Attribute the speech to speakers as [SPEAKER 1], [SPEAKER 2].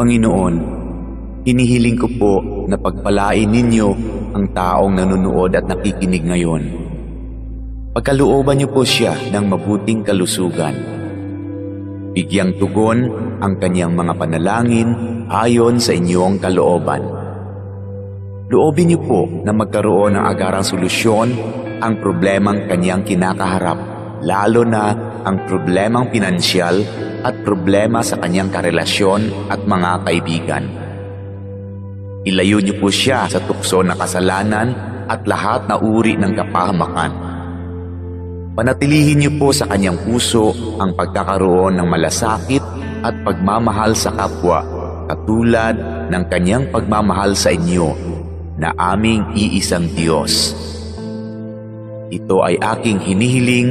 [SPEAKER 1] Panginoon, hinihiling ko po na pagpalain ninyo ang taong nanonood at nakikinig ngayon. Pagkalooban niyo po siya ng mabuting kalusugan. Bigyang tugon ang kanyang mga panalangin ayon sa inyong kalooban. Loobin niyo po na magkaroon ng agarang solusyon ang problemang kanyang kinakaharap, lalo na ang problemang pinansyal at problema sa kanyang karelasyon at mga kaibigan. Ilayo niyo po siya sa tukso ng kasalanan at lahat na uri ng kapahamakan. Panatilihin niyo po sa kanyang puso ang pagkakaroon ng malasakit at pagmamahal sa kapwa, katulad ng kanyang pagmamahal sa inyo na aming iisang Diyos. Ito ay aking hinihiling